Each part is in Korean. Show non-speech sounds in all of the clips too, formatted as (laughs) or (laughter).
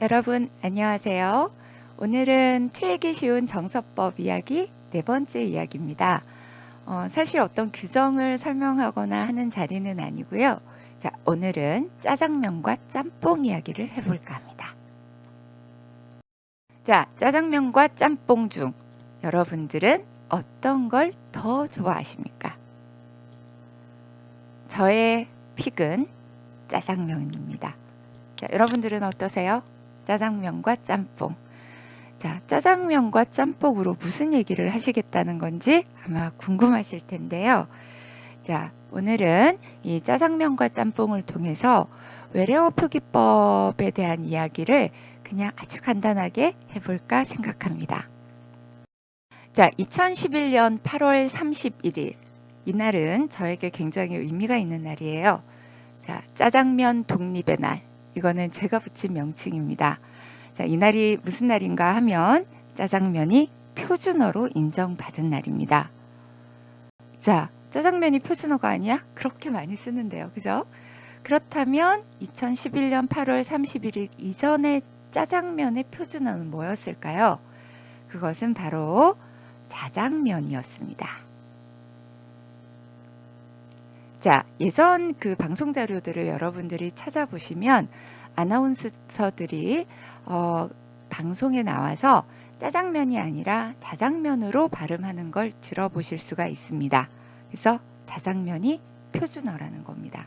여러분 안녕하세요. 오늘은 틀리기 쉬운 정서법 이야기 네 번째 이야기입니다. 어, 사실 어떤 규정을 설명하거나 하는 자리는 아니고요. 자, 오늘은 짜장면과 짬뽕 이야기를 해볼까 합니다. 자, 짜장면과 짬뽕 중 여러분들은 어떤 걸 더 좋아하십니까? 저의 픽은 짜장면입니다. 자, 여러분들은 어떠세요? 짜장면과 짬뽕. 자, 짜장면과 짬뽕으로 무슨 얘기를 하시겠다는 건지 아마 궁금하실 텐데요. 자, 오늘은 이 짜장면과 짬뽕을 통해서 외래어 표기법에 대한 이야기를 그냥 아주 간단하게 해볼까 생각합니다. 자, 2011년 8월 31일. 이날은 저에게 굉장히 의미가 있는 날이에요. 자, 짜장면 독립의 날. 이거는 제가 붙인 명칭입니다. 자, 이날이 무슨 날인가 하면 짜장면이 표준어로 인정받은 날입니다. 자, 짜장면이 표준어가 아니야? 그렇게 많이 쓰는데요. 그죠? 그렇다면 2011년 8월 31일 이전의 짜장면의 표준어는 뭐였을까요? 그것은 바로 자장면이었습니다. 자, 예전 그 방송 자료들을 여러분들이 찾아보시면 아나운서들이 어, 방송에 나와서 짜장면이 아니라 자장면으로 발음하는 걸 들어보실 수가 있습니다. 그래서 자장면이 표준어라는 겁니다.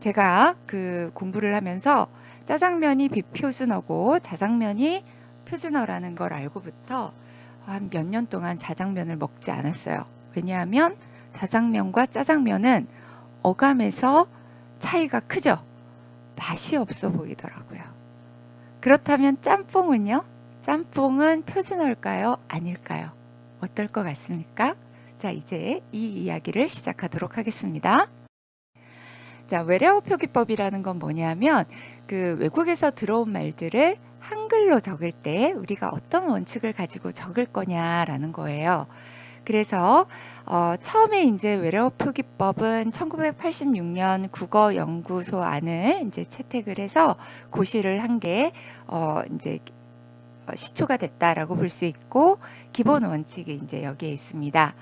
제가 그 공부를 하면서 짜장면이 비표준어고 자장면이 표준어라는 걸 알고부터 한 몇 년 동안 자장면을 먹지 않았어요. 왜냐하면 자장면과 짜장면은 어감에서 차이가 크죠. 맛이 없어 보이더라고요. 그렇다면 짬뽕은요? 짬뽕은 표준어일까요? 아닐까요? 어떨 것 같습니까? 자, 이제 이 이야기를 시작하도록 하겠습니다. 자, 외래어 표기법이라는 건 뭐냐면 그 외국에서 들어온 말들을 한글로 적을 때 우리가 어떤 원칙을 가지고 적을 거냐라는 거예요. 그래서 어, 처음에 이제 외래어 표기법은 1986년 국어 연구소 안을 이제 채택을 해서 고시를 한 게 어, 이제 시초가 됐다라고 볼 수 있고 기본 원칙이 이제 여기에 있습니다.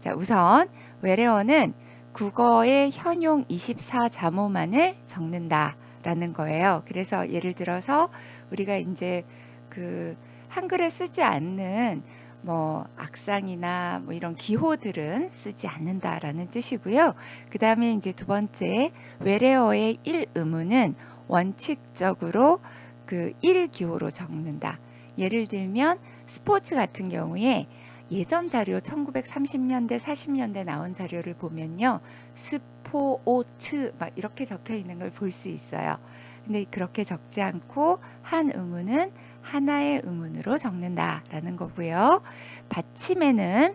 자, 우선 외래어는 국어의 현용 24 자모만을 적는다라는 거예요. 그래서 예를 들어서 우리가 이제 그 한글을 쓰지 않는 뭐 악상이나 뭐 이런 기호들은 쓰지 않는다라는 뜻이고요. 그 다음에 이제 두 번째 외래어의 1의문은 원칙적으로 그 1 기호로 적는다. 예를 들면 스포츠 같은 경우에 예전 자료 1930년대 40년대 나온 자료를 보면요. 스포오츠 막 이렇게 적혀 있는 걸 볼 수 있어요. 근데 그렇게 적지 않고 한 의문은 하나의 의문으로 적는다라는 거고요. 받침에는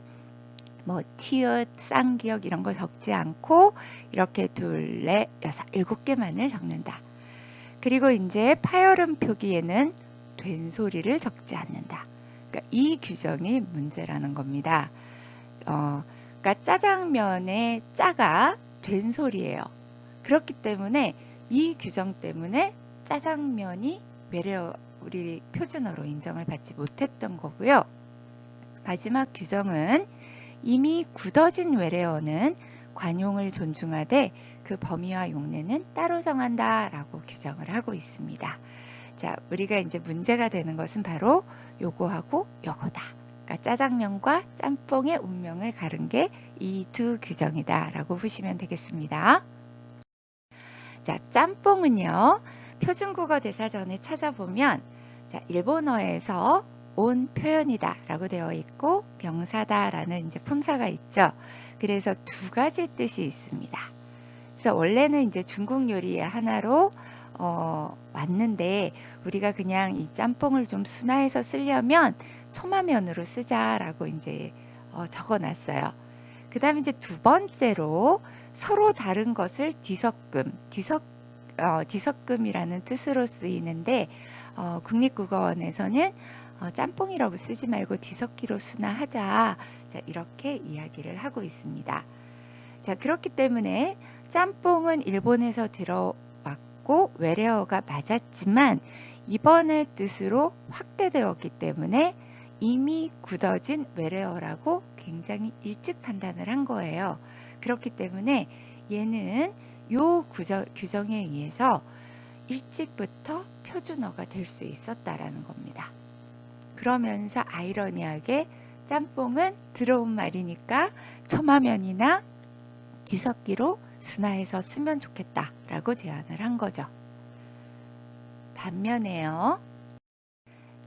뭐 티읕, 쌍기역 이런 걸 적지 않고 이렇게 둘, 넷, 여섯, 일곱 개만을 적는다. 그리고 이제 파열음 표기에는 된소리를 적지 않는다. 그러니까 이 규정이 문제라는 겁니다. 어, 그러니까 짜장면의 짜가 된소리예요. 그렇기 때문에 이 규정 때문에 짜장면이 외래어 우리 표준어로 인정을 받지 못했던 거고요. 마지막 규정은 이미 굳어진 외래어는 관용을 존중하되 그 범위와 용례는 따로 정한다 라고 규정을 하고 있습니다. 자, 우리가 이제 문제가 되는 것은 바로 요거하고 요거다. 그러니까 짜장면과 짬뽕의 운명을 가른 게 이 두 규정이다 라고 보시면 되겠습니다. 자, 짬뽕은요. 표준국어 대사전에 찾아보면 자, 일본어에서 온 표현이다 라고 되어 있고 명사다 라는 이제 품사가 있죠. 그래서 두 가지 뜻이 있습니다. 그래서 원래는 이제 중국 요리의 하나로 어, 왔는데 우리가 그냥 이 짬뽕을 좀 순화해서 쓰려면 초마면으로 쓰자라고 이제 어, 적어놨어요. 그 다음에 이제 두 번째로 서로 다른 것을 뒤섞음, 뒤섞, 어, 뒤섞음이라는 뜻으로 쓰이는데 어, 국립국어원에서는 어, 짬뽕이라고 쓰지 말고 뒤섞기로 순화하자 자, 이렇게 이야기를 하고 있습니다. 자 그렇기 때문에 짬뽕은 일본에서 들어왔고 외래어가 맞았지만 이번의 뜻으로 확대되었기 때문에 이미 굳어진 외래어라고 굉장히 일찍 판단을 한 거예요. 그렇기 때문에 얘는 요 규정에 의해서 일찍부터 표준어가 될 수 있었다라는 겁니다. 그러면서 아이러니하게 짬뽕은 들어온 말이니까 첨화면이나 뒤섞기로 순화해서 쓰면 좋겠다라고 제안을 한 거죠. 반면에요.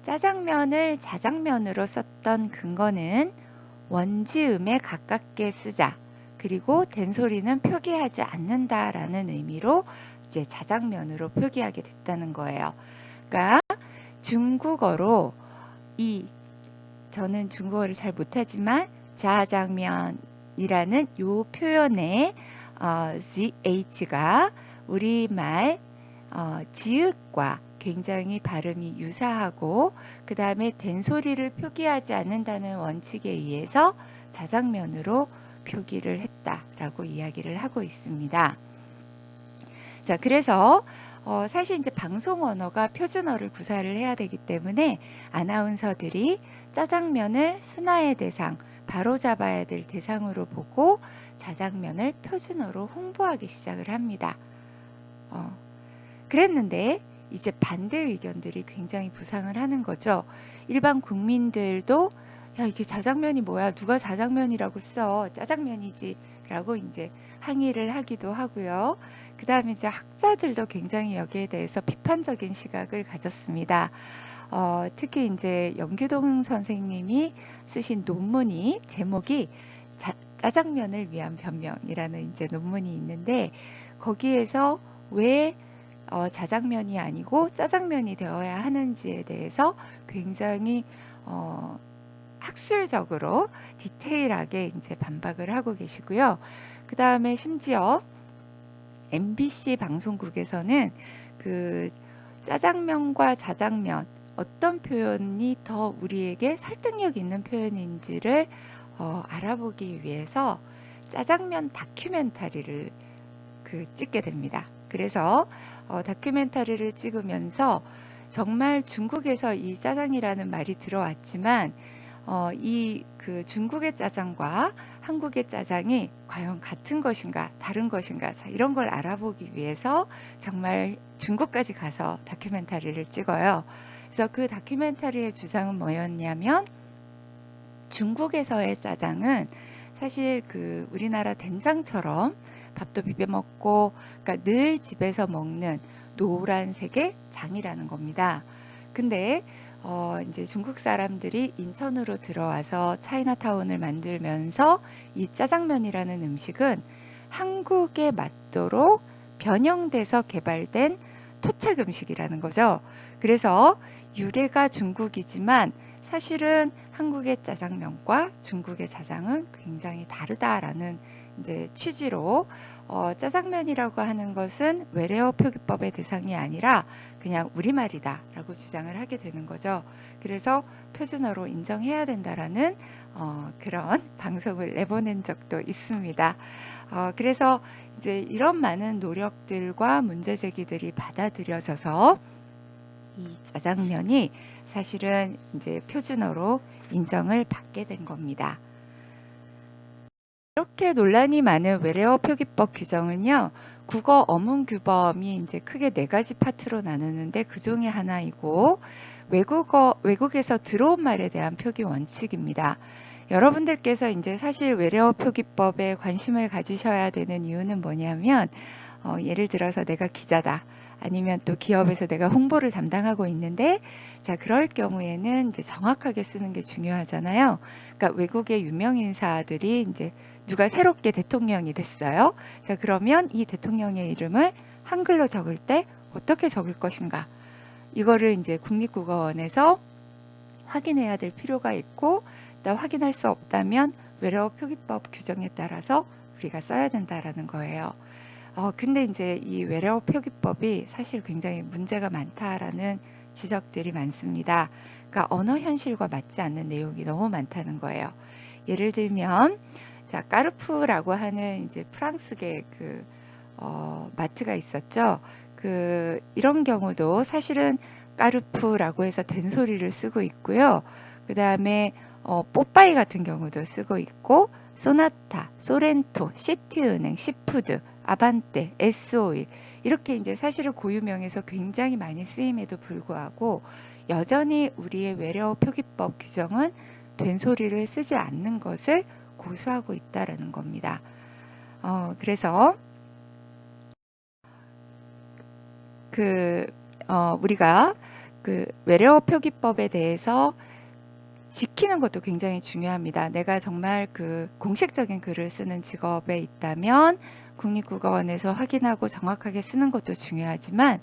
짜장면을 자장면으로 썼던 근거는 원지음에 가깝게 쓰자. 그리고 된소리는 표기하지 않는다라는 의미로 이제 자장면으로 표기하게 됐다는 거예요. 그러니까 중국어로 이 저는 중국어를 잘 못하지만 자장면이라는 요 표현의 어, zh가 우리말 어, 지읒과 굉장히 발음이 유사하고 그 다음에 된소리를 표기하지 않는다는 원칙에 의해서 자장면으로 표기를 했다라고 이야기를 하고 있습니다. 자, 그래서 어, 사실 이제 방송 언어가 표준 어를 구사를 해야 되기 때문에 아나운서들이 짜장면을 순화의 대상, 바로 잡아야 될 대상으로 보고 자장면을 표준어로 홍보하기 시작을 합니다. 어, 그랬는데 이제 반대 의견들이 굉장히 부상을 하는 거죠. 일반 국민들도 야 이게 자장면이 뭐야 누가 자장면이라고 써 짜장면이지 라고 이제 항의를 하기도 하고요. 그 다음에 이제 학자들도 굉장히 여기에 대해서 비판적인 시각을 가졌습니다. 어, 특히 이제 염규동 선생님이 쓰신 논문이 제목이 자, 짜장면을 위한 변명이라는 이제 논문이 있는데 거기에서 왜 어, 자장면이 아니고 짜장면이 되어야 하는지에 대해서 굉장히 어, 학술적으로 디테일하게 이제 반박을 하고 계시고요. 그 다음에 심지어 MBC 방송국에서는 그 짜장면과 자장면 어떤 표현이 더 우리에게 설득력 있는 표현인지를 어, 알아보기 위해서 짜장면 다큐멘터리를 그 찍게 됩니다. 그래서 어, 다큐멘터리를 찍으면서 정말 중국에서 이 짜장이라는 말이 들어왔지만 어, 이 그 중국의 짜장과 한국의 짜장이 과연 같은 것인가 다른 것인가 자, 이런 걸 알아보기 위해서 정말 중국까지 가서 다큐멘터리를 찍어요. 그래서 그 다큐멘터리의 주장은 뭐였냐면 중국에서의 짜장은 사실 그 우리나라 된장처럼 밥도 비벼 먹고 그러니까 늘 집에서 먹는 노란색의 장이라는 겁니다. 근데 어, 이제 중국 사람들이 인천으로 들어와서 차이나타운을 만들면서 이 짜장면이라는 음식은 한국에 맞도록 변형돼서 개발된 토착 음식이라는 거죠. 그래서 유래가 중국이지만 사실은 한국의 짜장면과 중국의 짜장은 굉장히 다르다라는 이제 취지로 어, 짜장면이라고 하는 것은 외래어 표기법의 대상이 아니라 그냥 우리말이다라고 주장을 하게 되는 거죠. 그래서 표준어로 인정해야 된다라는 어, 그런 (laughs) 방송을 내보낸 적도 있습니다. 어, 그래서 이제 이런 많은 노력들과 문제 제기들이 받아들여져서 이 짜장면이 사실은 이제 표준어로 인정을 받게 된 겁니다. 이렇게 논란이 많은 외래어 표기법 규정은요, 국어 어문 규범이 이제 크게 네 가지 파트로 나누는데 그 중에 하나이고, 외국어, 외국에서 들어온 말에 대한 표기 원칙입니다. 여러분들께서 이제 사실 외래어 표기법에 관심을 가지셔야 되는 이유는 뭐냐면, 어, 예를 들어서 내가 기자다. 아니면 또 기업에서 내가 홍보를 담당하고 있는데 자 그럴 경우에는 이제 정확하게 쓰는 게 중요하잖아요. 그러니까 외국의 유명 인사들이 이제 누가 새롭게 대통령이 됐어요. 자 그러면 이 대통령의 이름을 한글로 적을 때 어떻게 적을 것인가? 이거를 이제 국립국어원에서 확인해야 될 필요가 있고 또 확인할 수 없다면 외래어 표기법 규정에 따라서 우리가 써야 된다라는 거예요. 어, 근데 이제 이 외래어 표기법이 사실 굉장히 문제가 많다라는 지적들이 많습니다. 그러니까 언어 현실과 맞지 않는 내용이 너무 많다는 거예요. 예를 들면, 자, 까르푸라고 하는 이제 프랑스계 그, 어, 마트가 있었죠. 그그 이런 경우도 사실은 까르프라고 해서 된소리를 쓰고 있고요. 그 다음에 어, 뽀빠이 같은 경우도 쓰고 있고 소나타, 소렌토, 시티 은행, 시푸드, 아반떼, S오일 이렇게 이제 사실은 고유명에서 굉장히 많이 쓰임에도 불구하고 여전히 우리의 외래어 표기법 규정은 된소리를 쓰지 않는 것을 고수하고 있다라는 겁니다. 어, 그래서 그 어, 우리가 그 외래어 표기법에 대해서 지키는 것도 굉장히 중요합니다. 내가 정말 그 공식적인 글을 쓰는 직업에 있다면 국립국어원에서 확인하고 정확하게 쓰는 것도 중요하지만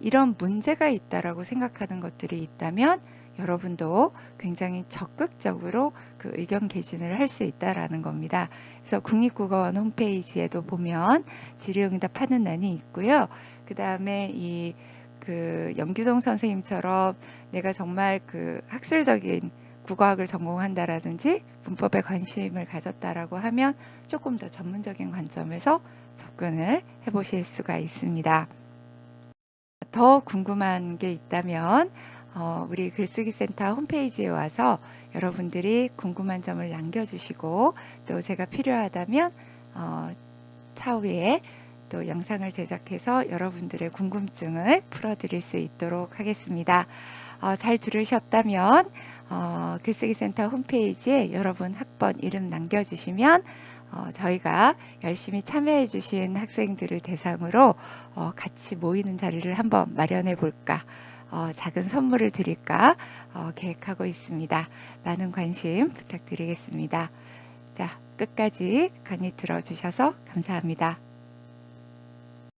이런 문제가 있다라고 생각하는 것들이 있다면 여러분도 굉장히 적극적으로 그 의견 개진을 할 수 있다라는 겁니다. 그래서 국립국어원 홈페이지에도 보면 질의응답 하는 난이 있고요. 그 다음에 이그 영규동 선생님처럼 내가 정말 그 학술적인 국어학을 전공한다라든지 문법에 관심을 가졌다라고 하면 조금 더 전문적인 관점에서 접근을 해보실 수가 있습니다. 더 궁금한 게 있다면 어, 우리 글쓰기 센터 홈페이지에 와서 여러분들이 궁금한 점을 남겨주시고 또 제가 필요하다면 어, 차후에 또 영상을 제작해서 여러분들의 궁금증을 풀어드릴 수 있도록 하겠습니다. 어, 잘 들으셨다면 어, 글쓰기 센터 홈페이지에 여러분 학번 이름 남겨주시면 어, 저희가 열심히 참여해 주신 학생들을 대상으로 어, 같이 모이는 자리를 한번 마련해 볼까 어, 작은 선물을 드릴까 어, 계획하고 있습니다. 많은 관심 부탁드리겠습니다. 자, 끝까지 강의 들어주셔서 감사합니다.